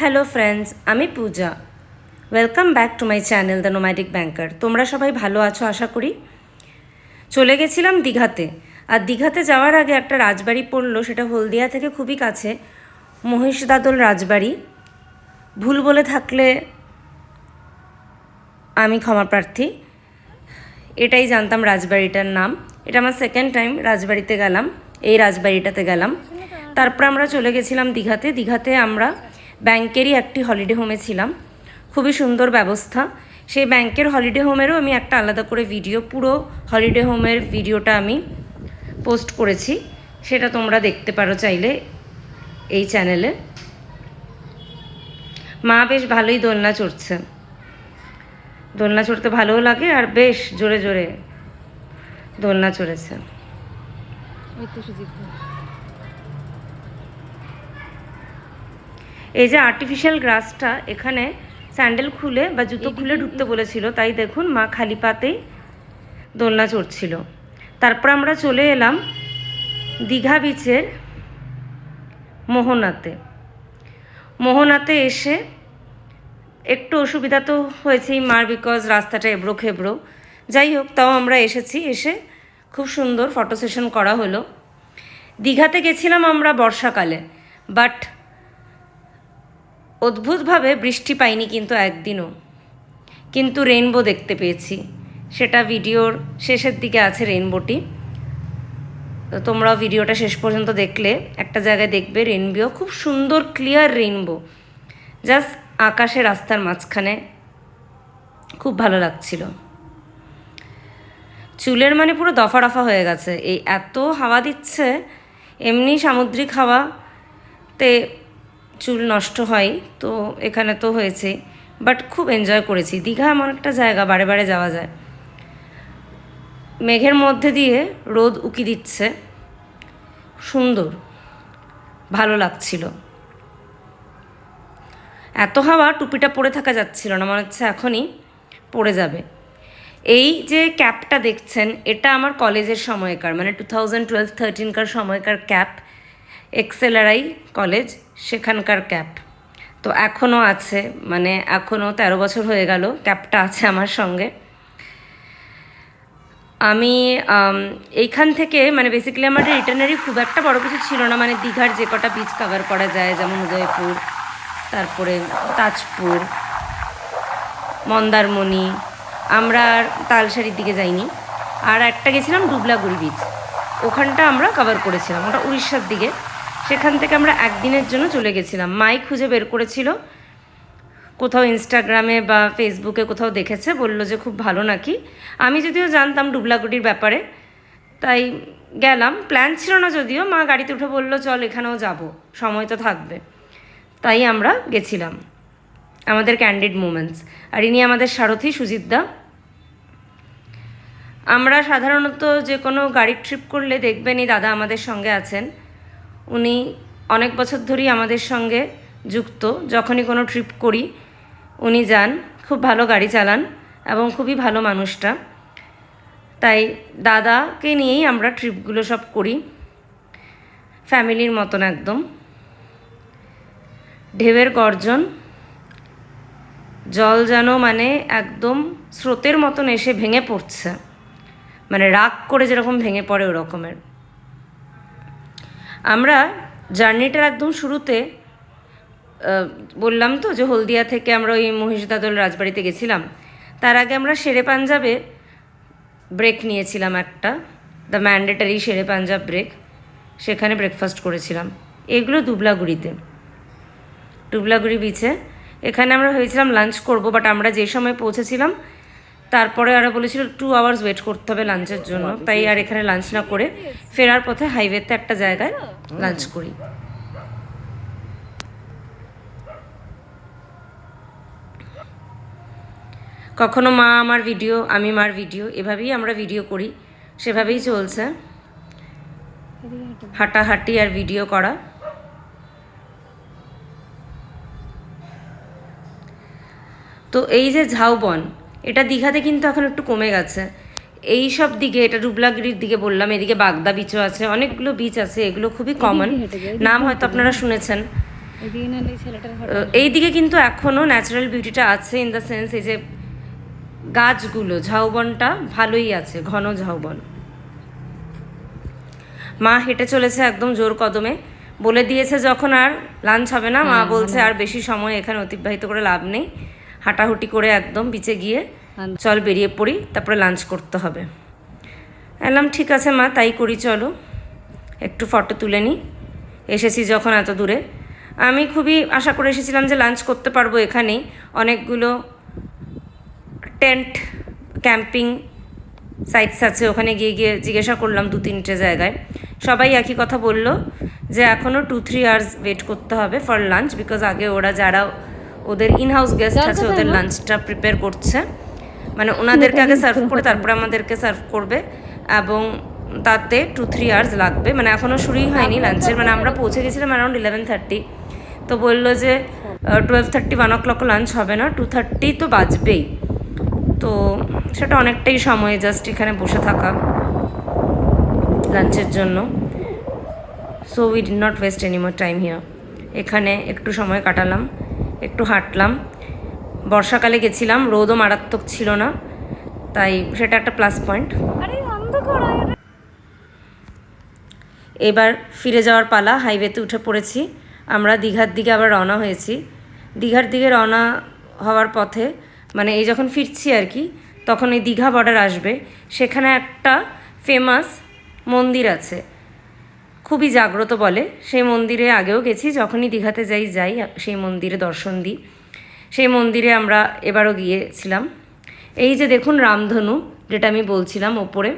Hello friends আমি Puja. Welcome back to my channel the nomadic banker তোমরা সবাই ভালো আছো, আশা করি? চলে গেছিলাম দীঘাতে। আর দীঘাতে যাওয়ার আগে একটা রাজবাড়ি পড়ল, সেটা হলদিয়া থেকে খুবই কাছে, মহিষদাদল রাজবাড়ি। ভুল বলে থাকলে আমি ক্ষমা প্রার্থী। এটাই জানতাম রাজবাড়িটার নাম। এটা আমার সেকেন্ড টাইম রাজবাড়িতে গেলাম, এই রাজবাড়িটাতে গেলাম। তারপর আমরা চলে গেছিলাম দীঘাতে। দীঘাতে আমরা ব্যাংকেরই একটি হলিডে হোমে ছিলাম। খুবই সুন্দর ব্যবস্থা। সেই ব্যাংকের হলিডে হোমেরও আমি একটা আলাদা করে ভিডিও পুরো হলিডে হোমের ভিডিওটা আমি পোস্ট করেছি। সেটা তোমরা দেখতে পারো চাইলে এই চ্যানেলে মা বেশ ভালোই দোলনা চড়ছে। দোলনা চড়তে ভালোও লাগে আর বেশ জোরে জোরে দোলনা চড়েছে ওই তো সুজিত ভাই। এই যে আর্টিফিশিয়াল গ্রাসটা এখানে স্যান্ডেল খুলে বা জুতো খুলে ঢুকতে বলেছিল তাই দেখুন মা খালি পাতেই দোলনা চড়ছিল। তারপর আমরা চলে এলাম দীঘা বিচের মোহনাতে। মোহনাতে এসে একটু অসুবিধা তো হয়েছেই মার বিকজ রাস্তাটা এবড়ো খেবড়ো। যাই হোক তাও আমরা এসেছি এসে খুব সুন্দর ফটো সেশন করা হলো। দীঘাতে গেছিলাম আমরা বর্ষাকালে বাট অদ্ভুতভাবে বৃষ্টি পাইনি কিন্তু একদিনও। কিন্তু রেইনবো দেখতে পেয়েছি। সেটা ভিডিওর শেষের দিকে আছে রেইনবোটি তো তোমরাও ভিডিওটা শেষ পর্যন্ত দেখলে, একটা জায়গায় দেখবে রেইনবো খুব সুন্দর ক্লিয়ার রেইনবো জাস্ট আকাশে রাস্তার মাঝখানে খুব ভালো লাগছিল। চুলের মানে পুরো দফা রফা হয়ে গেছে। এই এত হাওয়া দিচ্ছে, এমনি সামুদ্রিক হাওয়াতে চুল নষ্ট হয়, তো এখানে তো হয়েছে। বাট খুব এনজয় করেছি। দীঘা এমন একটা জায়গা, বারে বারে যাওয়া যায়। মেঘের মধ্যে দিয়ে রোদ উকি দিচ্ছে। সুন্দর। ভালো লাগছিল। এত হাওয়া টুপিটা পরে থাকা যাচ্ছিল না, মনে হচ্ছে এখনই পড়ে যাবে। এই যে ক্যাপটা দেখছেন, এটা আমার কলেজের সময়কার মানে টু থাউজেন্ড টুয়েলভ থার্টিনকার সময়কার ক্যাপ। এক্সেলারাই কলেজ, সেখানকার ক্যাপ। তো এখনও আছে মানে এখনও তেরো বছর হয়ে গেল, ক্যাপটা আছে আমার সঙ্গে। আমি এইখান থেকে মানে বেসিক্যালি আমার রিটার্নারি খুব একটা বড় কিছু ছিল না মানে দীঘার যে কটা বিচ কভার করা যায়, যেমন উদয়পুর, তারপরে তাজপুর, মন্দারমণি, আমরা আর তালসারির দিকে যাইনি। আর একটা গেছিলাম ডুবলাগুড়ি বিচ ওখানটা আমরা কভার করেছিলাম, ওটা উড়িষ্যার দিকে। সেখান থেকে আমরা একদিনের জন্য চলে গেছিলাম। মাই খুঁজে বের করেছিল। কোথাও ইনস্টাগ্রামে বা ফেসবুকে কোথাও দেখেছে, বলল যে খুব ভালো নাকি। আমি যদিও জানতাম ডুবলাগুটির ব্যাপারে, তাই গেলাম। প্ল্যান ছিল না যদিও, মা গাড়িতে উঠে বলল, চল এখানেও যাব, সময় তো থাকবে। তাই আমরা গেছিলাম। আমাদের ক্যান্ডিড মুমেন্টস আর ইনি আমাদের সারথি সুজিতদা আমরা সাধারণত যে কোনো গাড়ির ট্রিপ করলে দেখবেন এই দাদা আমাদের সঙ্গে আছেন। উনি অনেক বছর ধরেই আমাদের সঙ্গে যুক্ত। যখনই কোনো ট্রিপ করি, উনি যান, খুব ভালো গাড়ি চালান এবং খুবই ভালো মানুষটা। তাই দাদাকে নিয়েই আমরা ট্রিপগুলো সব করি। ফ্যামিলির মতন একদম। ঢেউয়ের গর্জন। জল যেন মানে একদম স্রোতের মতন এসে ভেঙে পড়ছে। মানে রাগ করে যেরকম ভেঙে পড়ে ওরকমের। আমরা জার্নিটার একদম শুরুতে বললাম তো যে হলদিয়া থেকে আমরা ওই মহিষদাদল রাজবাড়িতে গেছিলাম। তার আগে আমরা শেরে পাঞ্জাবে ব্রেক নিয়েছিলাম একটা the mandatory Shere Punjab break সেখানে ব্রেকফাস্ট করেছিলাম। এগুলো দুবলাগুড়িতে। টুবলাগুড়ি বিচে এখানে আমরা ভেবেছিলাম লাঞ্চ করব বাট আমরা যে সময় পৌঁছেছিলাম তারপরে আরও বলেছিল টু আওয়ার্স ওয়েট করতে হবে লাঞ্চের জন্য। তাই আর এখানে লাঞ্চ না করে ফেরার পথে হাইওয়েতে একটা জায়গায় লাঞ্চ করি। কখনো মা আমার ভিডিও আমি মার ভিডিও এভাবেই আমরা ভিডিও করি সেভাবেই চলছে। হাঁটাহাঁটি আর ভিডিও করা। তো এই যে ঝাউবন এটা দীঘাতে কিন্তু এখন একটু কমে গেছে। এই সব দিকে এটা রুবলাগিরির দিকে বললাম এদিকে বাগদা বিচও আছে অনেকগুলো বিচ আছে এগুলো খুবই কমন নাম হয়তো আপনারা শুনেছেন। এই এইদিকে কিন্তু এখনও ন্যাচারাল বিউটিটা আছে ইন দ্য সেন্স এই যে গাছগুলো ঝাউবনটা ভালোই আছে ঘন ঝাউবন। মা হেঁটে চলেছে একদম জোর কদমে। বলে দিয়েছে যখন আর লাঞ্চ হবে না মা বলছে আর বেশি সময় এখানে অতিবাহিত করে লাভ নেই। হাঁটাহুটি করে একদম বিচে গিয়ে চল বেরিয়ে পড়ি তারপরে লাঞ্চ করতে হবে। এলাম ঠিক আছে মা তাই করি চলো। একটু ফটো তুলে নিই এসেছি যখন এত দূরে। আমি খুবই আশা করে এসেছিলাম যে লাঞ্চ করতে পারব এখানেই। অনেকগুলো টেন্ট ক্যাম্পিং সাইটস আছে। ওখানে গিয়ে গিয়ে জিজ্ঞাসা করলাম দু তিনটে জায়গায়। সবাই একই কথা বলল যে এখনও টু থ্রি আওয়ার্স ওয়েট করতে হবে ফর লাঞ্চ বিকজ আগে ওরা যারা ওদের ইন হাউস গেস্ট আছে ওদের লাঞ্চটা প্রিপেয়ার করছে। মানে ওনাদেরকে আগে সার্ভ করে তারপরে আমাদেরকে সার্ভ করবে। এবং তাতে টু থ্রি আওয়ার্স লাগবে। মানে এখনও শুরুই হয়নি লাঞ্চের মানে আমরা পৌঁছে গেছিলাম অ্যারাউন্ড ইলেভেন থার্টি তো বলল যে twelve thirty one o'clock lunch হবে না। টু থার্টি তো বাজবেই। তো সেটা অনেকটাই সময় জাস্ট এখানে বসে থাকা লাঞ্চের জন্য। So we did not waste any more time here এখানে একটু সময় কাটালাম। একটু হাঁটলাম। বর্ষাকালে গেছিলাম রোদও মারাত্মক ছিল না তাই সেটা একটা প্লাস পয়েন্ট এবার ফিরে যাওয়ার পালা হাইওয়েতে উঠে পড়েছি। আমরা দীঘার দিকে আবার রওনা হয়েছি। দীঘার দিকে রওনা হওয়ার পথে মানে এই যখন ফিরছি আর কি তখন এই দীঘা বর্ডার আসবে সেখানে একটা ফেমাস মন্দির আছে। খুবই জাগ্রত বলে। সেই মন্দিরে আগেও গেছি, যখনই দীঘাতে যাই যাই সেই মন্দিরে দর্শন দিই। সেই মন্দিরে আমরা এবারও গিয়েছিলাম। এই যে দেখুন রামধনু, যেটা আমি বলছিলাম ওপরে।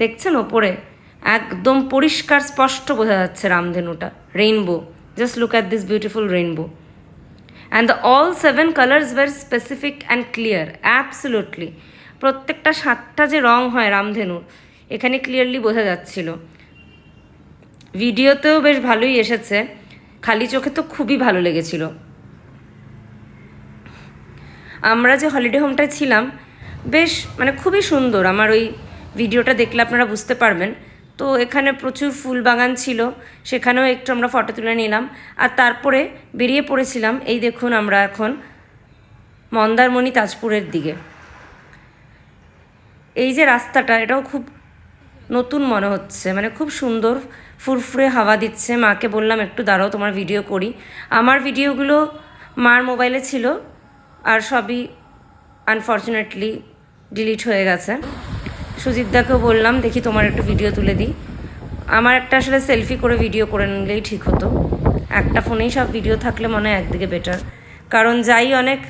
দেখছেন ওপরে? একদম পরিষ্কার, স্পষ্ট বোঝা যাচ্ছে রামধেনুটা। Rainbow just look at this beautiful rainbow and the all seven colours were specific and clear absolutely প্রত্যেকটা সাতটা যে রং হয় রামধেনুর, এখানে ক্লিয়ারলি বোঝা যাচ্ছিল। ভিডিওতেও বেশ ভালোই এসেছে। খালি চোখে তো খুবই ভালো লেগেছিল। আমরা যে হলিডে হোমটায় ছিলাম, বেশ মানে খুবই সুন্দর। আমার ওই ভিডিওটা দেখলে আপনারা বুঝতে পারবেন। তো এখানে প্রচুর ফুল বাগান ছিল। সেখানেও একটু আমরা ফটো তুলে নিলাম। আর তারপরে বেরিয়ে পড়েছিলাম। এই দেখুন আমরা এখন মন্দারমণি তাজপুরের দিকে। এই যে রাস্তাটা, এটাও খুব নতুন মনে হচ্ছে। মানে খুব সুন্দর ফুরফুরে হাওয়া দিচ্ছে। মাকে বললাম, একটু দাঁড়াও, তোমার ভিডিও করি। আমার ভিডিওগুলো মার মোবাইলে ছিল আর সবই আনফর্চুনেটলি ডিলিট হয়ে গেছে। সুজিতদাকেও বললাম, দেখি তোমার একটু ভিডিও তুলে দিই। আমার একটা আসলে সেলফি করে ভিডিও করে নিলেই ঠিক হতো। একটা ফোনেই সব ভিডিও থাকলে মনে হয় একদিকে বেটার কারণ যাই অনেক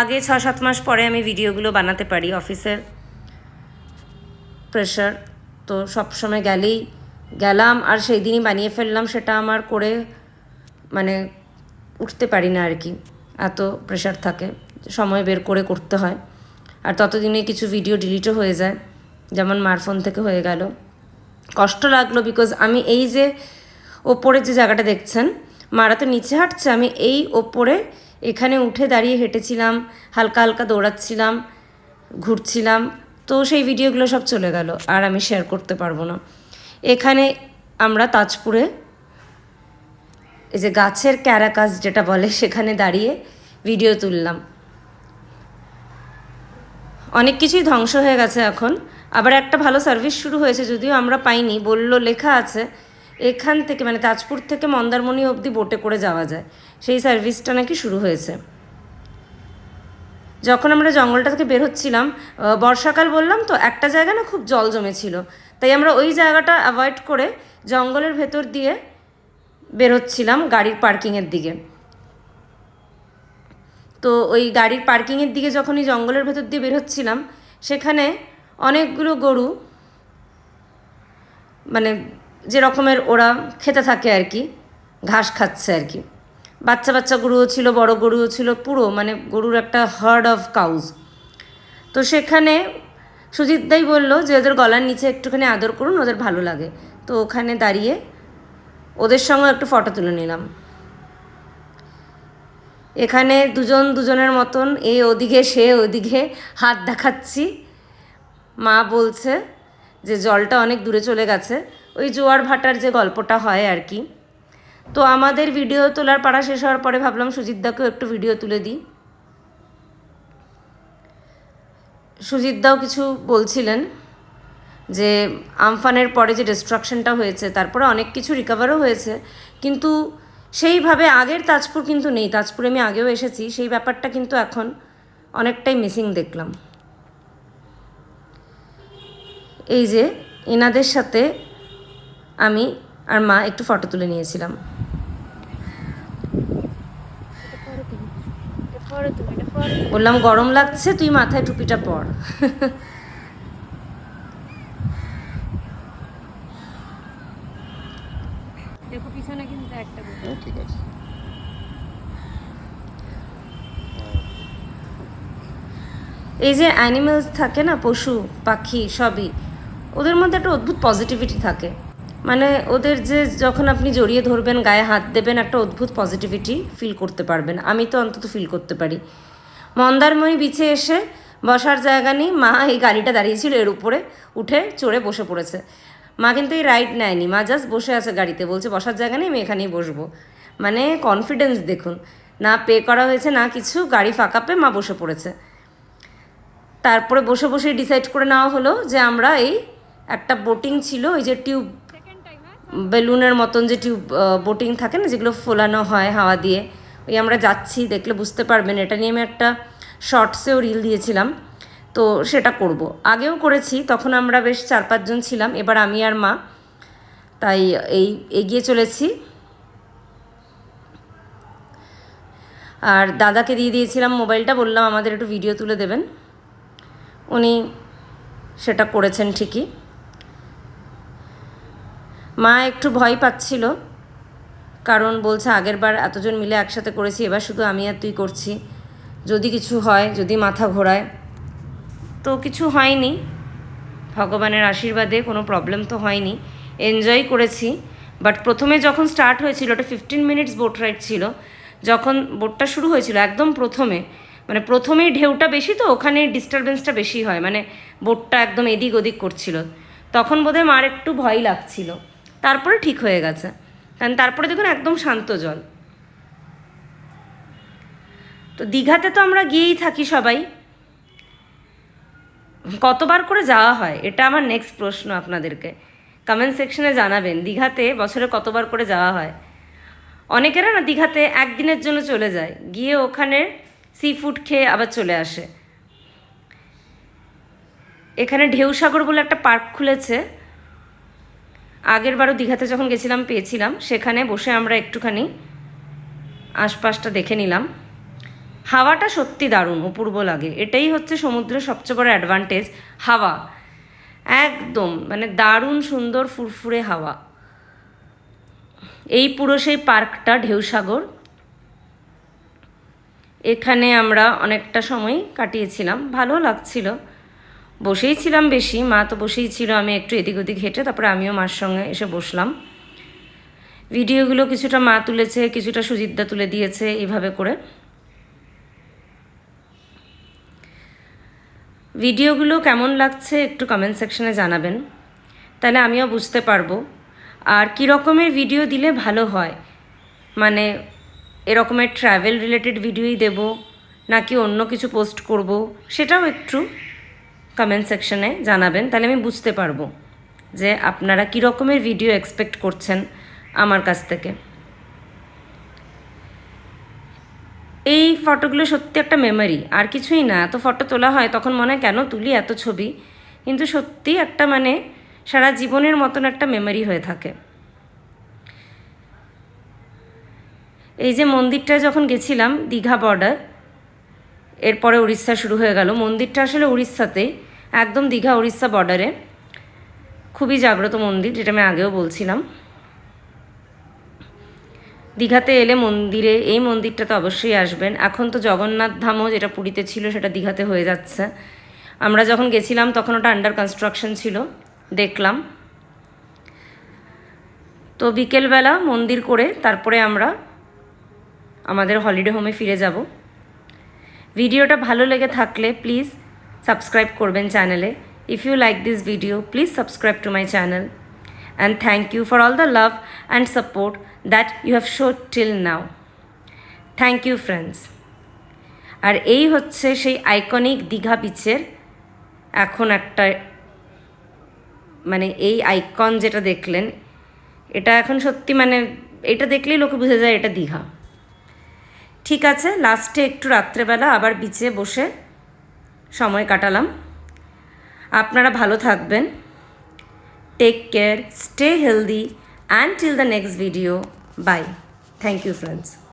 আগে ছ সাত মাস পরে আমি ভিডিওগুলো বানাতে পারি, অফিসের প্রেশার তো সব সময় গেলেই গেলাম আর সেই দিনই বানিয়ে ফেললাম, সেটা আমার করে মানে উঠতে পারি না আর কি। এত প্রেশার থাকে, সময় বের করে করতে হয়। আর ততদিনে কিছু ভিডিও ডিলিটও হয়ে যায়, যেমন মার ফোন থেকে হয়ে গেল। কষ্ট লাগল বিকজ আমি এই যে ওপরে যে জায়গাটা দেখছেন, মারা তো নিচে হাঁটছে, আমি এই ওপরে এখানে উঠে দাঁড়িয়ে হেঁটেছিলাম, হালকা হালকা দৌড়াচ্ছিলাম, ঘুরছিলাম, তো সেই ভিডিওগুলো সব চলে গেল, আর আমি শেয়ার করতে পারব না। এখানে আমরা তাজপুরে এই যে গাছের ক্যারাকাস যেটা বলে সেখানে দাঁড়িয়ে ভিডিও তুললাম। অনেক কিছুই ধ্বংস হয়ে গেছে এখন। আবার একটা ভালো সার্ভিস শুরু হয়েছে, যদিও আমরা পাইনি। বলল লেখা আছে, এখান থেকে মানে তাজপুর থেকে মন্দারমণি অবধি বোটে করে যাওয়া যায়। সেই সার্ভিসটা নাকি শুরু হয়েছে। যখন আমরা জঙ্গলটা থেকে বের হচ্ছিলাম বর্ষাকাল বললাম তো, একটা জায়গা না খুব জল জমেছিল। তাই আমরা ওই জায়গাটা অ্যাভয়েড করে জঙ্গলের ভেতর দিয়ে বেরোচ্ছিলাম গাড়ির পার্কিংয়ের দিকে। তো ওই গাড়ির পার্কিংয়ের দিকে যখনই জঙ্গলের ভেতর দিয়ে বেরোচ্ছিলাম, সেখানে অনেকগুলো গরু মানে যে রকমের ওরা খেতে থাকে আর কি, ঘাস খাচ্ছে আর কি। বাচ্চা বাচ্চা গরুও ছিল, বড় গরুও ছিল, পুরো মানে গরুর একটা হার্ড অফ কাউজ তো সেখানে সুজিত দাই বলল যে ওদের গলার নিচে একটুখানি আদর করুন, ওদের ভালো লাগে। তো ওখানে দাঁড়িয়ে ওদের সঙ্গে একটু ফটো তুলে নিলাম। এখানে দুজন দুজনের মতন, এ ওদিকে, সে ওদিকে হাত দেখাচ্ছি। মা বলছে যে জলটা অনেক দূরে চলে গেছে। ওই জোয়ার ভাটার যে গল্পটা হয় আর কি। তো আমাদের ভিডিও তোলার পাড়া শেষ হওয়ার পরে ভাবলাম সুজিতদাকেও একটু ভিডিও তুলে দিই। সুজিতদাও কিছু বলছিলেন যে আমফানের পরে যে ডিস্ট্রাকশনটা হয়েছে, তারপরে অনেক কিছু রিকভারও হয়েছে, কিন্তু সেইভাবে আগের তাজপুর কিন্তু নেই। তাজপুরে আমি আগেও এসেছি, সেই ব্যাপারটা কিন্তু এখন অনেকটাই মিসিং দেখলাম। এই যে এনাদের সাথে আমি আর মা একটু ফটো তুলে নিয়েছিলাম। বললাম গরম লাগছে তুই মাথায় টুপিটা পর। দেখো পিছনে কিন্তু একটা ঠিক আছে। এই যে অ্যানিমেলস থাকে না পশু পাখি সবই ওদের মধ্যে একটা অদ্ভুত পজিটিভিটি থাকে। মানে ওদের যে যখন আপনি জড়িয়ে ধরবেন গায়ে হাত দেবেন একটা অদ্ভুত পজিটিভিটি ফিল করতে পারবেন। আমি তো অন্তত ফিল করতে পারি। মন্দারময়ী বিছে এসে বসার জায়গা নেই। মা এই গাড়িটা দাঁড়িয়েছিল এর উপরে উঠে চড়ে বসে পড়েছে। মা কিন্তু এই রাইড নেয়নি। মা জাস্ট বসে আছে গাড়িতে। বলছে, বসার জায়গা নেই, আমি এখানেই বসবো। মানে কনফিডেন্স দেখুন। না পে করা হয়েছে, না কিছু, গাড়ি ফাঁকা পেয়ে মা বসে পড়েছে। তারপরে বসে বসে ডিসাইড করে নেওয়া হলো যে আমরা এই একটা বোটিং ছিল, ওই যে টিউব বেলুনের মতন যে টিউব বোটিং থাকে না, যেগুলো ফোলানো হয় হাওয়া দিয়ে, ওই আমরা যাচ্ছি, দেখলে বুঝতে পারবেন। এটা নিয়ে আমি একটা শর্টসেও রিল দিয়েছিলাম। তো সেটা করব। আগেও করেছি, তখন আমরা বেশ চার পাঁচজন ছিলাম, এবার আমি আর মা। তাই এই এগিয়ে চলেছি। আর দাদাকে দিয়ে দিয়েছিলাম মোবাইলটা, বললাম আমাদের একটু ভিডিও তুলে দেবেন। উনি সেটা করেছেন ঠিকই। মা একটু ভয় পাচ্ছিল, কারণ বলছে আগের বার এতজন মিলে একসাথে করেছি, এবার শুধু আমি আর তুই করছি। যদি কিছু হয়, যদি মাথা ঘোরায়। তো কিছু হয়নি। ভগবানের আশীর্বাদে কোনো প্রবলেম তো হয়নি। এনজয় করেছি। বাট প্রথমে যখন স্টার্ট হয়েছিল, ওটা ফিফটিন মিনিটস বোট রাইড ছিল। যখন বোটটা শুরু হয়েছিল, একদম প্রথমে। মানে প্রথমেই ঢেউটা বেশি তো, ওখানে ডিস্টারবেন্সটা বেশি হয়। মানে বোটটা একদম এদিক ওদিক করছিল। তখন বোধহয় মার একটু ভয় লাগছিল। তারপরে ঠিক হয়ে গেছে। কারণ তারপরে দেখুন একদম শান্ত জল। তো দীঘাতে তো আমরা গিয়েই থাকি সবাই। কতবার করে যাওয়া হয়, এটা আমার নেক্সট প্রশ্ন আপনাদেরকে। কমেন্ট সেকশনে জানাবেন, দীঘাতে বছরে কতবার করে যাওয়া হয়? অনেকেরা না দীঘাতে একদিনের জন্য চলে যায়, গিয়ে ওখানে সি ফুড খেয়ে আবার চলে আসে। এখানে ঢেউসাগর বলে একটা পার্ক খুলেছে। আগের বারও দীঘাতে যখন গেছিলাম, পেয়েছিলাম, সেখানে বসে আমরা একটুখানি আশপাশটা দেখে নিলাম। হাওয়াটা সত্যি দারুণ, অপূর্ব লাগে। এটাই হচ্ছে সমুদ্রের সবচেয়ে বড় অ্যাডভান্টেজ হাওয়া। একদম মানে দারুণ সুন্দর ফুরফুরে হাওয়া। এই পুরো সেই পার্কটা ঢেউসাগর। এখানে আমরা অনেকটা সময় কাটিয়েছিলাম, ভালো লাগছিল। বসেই ছিলাম বেশি, মা তো বসেই ছিল, আমি একটু এদিক ওদিক হেঁটে, তারপরে আমিও মার সঙ্গে এসে বসলাম। ভিডিওগুলো কিছুটা মা তুলেছে, কিছুটা সুজিতদা তুলে দিয়েছে, এইভাবে করে। ভিডিওগুলো কেমন লাগছে একটু কমেন্ট সেকশনে জানাবেন। তাহলে আমিও বুঝতে পারব। আর কী রকমের ভিডিও দিলে ভালো হয়? মানে এরকমের ট্রাভেল রিলেটেড ভিডিওই দেব, নাকি অন্য কিছু পোস্ট করব? সেটাও একটু কমেন্ট সেকশনে জানাবেন। তাহলে আমি বুঝতে পারব যে আপনারা কী রকমের ভিডিও এক্সপেক্ট করছেন আমার কাছ থেকে। এই ফটোগুলো সত্যি একটা মেমোরি আর কিছুই না। এত ফটো তোলা হয়, তখন মনে হয়, কেন তুলি এত ছবি? কিন্তু সত্যি একটা মানে সারা জীবনের মতন একটা মেমোরি হয়ে থাকে। এই যে মন্দিরটা যখন গেছিলাম, দীঘা বর্ডার এরপরে উড়িষ্যা শুরু হয়ে গেল। মন্দিরটা আসলে উড়িষ্যাতেই একদম দীঘা উড়িষ্যা বর্ডারে খুবই জাগ্রত মন্দির, যেটা আমি আগেও বলছিলাম। দীঘাতে এলে মন্দিরে, এই মন্দিরটাতে অবশ্যই আসবেন। এখন তো জগন্নাথ ধামও যেটা পুরীতে ছিল সেটা দীঘাতে হয়ে যাচ্ছে। আমরা যখন গেছিলাম তখন ওটা আন্ডার কনস্ট্রাকশন ছিল, দেখলাম। তো বিকেলবেলা মন্দির করে তারপরে আমরা আমাদের হলিডে হোমে ফিরে যাব। ভিডিওটা ভালো লেগে থাকলে প্লিজ সাবস্ক্রাইব করবেন চ্যানেলে if you like this video please subscribe to my channel and thank you for all the love and support that you have show till now thank you friends আর এই হচ্ছে সেই আইকনিক দীঘা বিচের এখন একটা মানে এই আইকন যেটা দেখলেন, এটা এখন সত্যি মানে এটা দেখলেই লোকে বুঝে যায় এটা দীঘা। ঠিক আছে লাস্টে একটু রাত্রেবেলা আবার বিচে বসে সময় কাটালাম। আপনারা ভালো থাকবেন। Take care, stay healthy, and till the next video. Bye. Thank you, friends.